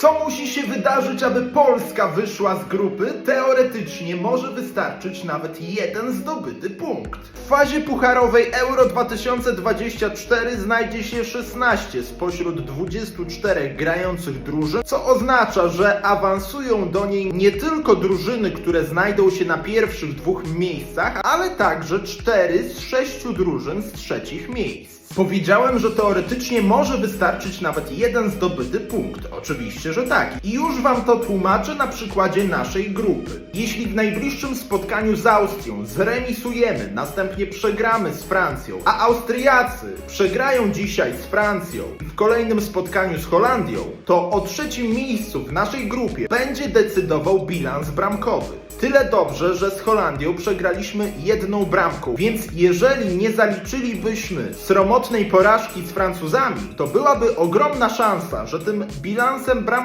Co musi się wydarzyć, aby Polska wyszła z grupy? Teoretycznie może wystarczyć nawet jeden zdobyty punkt. W fazie pucharowej Euro 2024 znajdzie się 16 spośród 24 grających drużyn, co oznacza, że awansują do niej nie tylko drużyny, które znajdą się na pierwszych dwóch miejscach, ale także 4 z 6 drużyn z trzecich miejsc. Powiedziałem, że teoretycznie może wystarczyć nawet jeden zdobyty punkt. Oczywiście, że tak. I już wam to tłumaczę na przykładzie naszej grupy. Jeśli w najbliższym spotkaniu z Austrią zremisujemy, następnie przegramy z Francją, a Austriacy przegrają dzisiaj z Francją w kolejnym spotkaniu z Holandią, to o trzecim miejscu w naszej grupie będzie decydował bilans bramkowy. Tyle dobrze, że z Holandią przegraliśmy jedną bramką, więc jeżeli nie zaliczylibyśmy sromotnej porażki z Francuzami, to byłaby ogromna szansa, że tym bilansem bram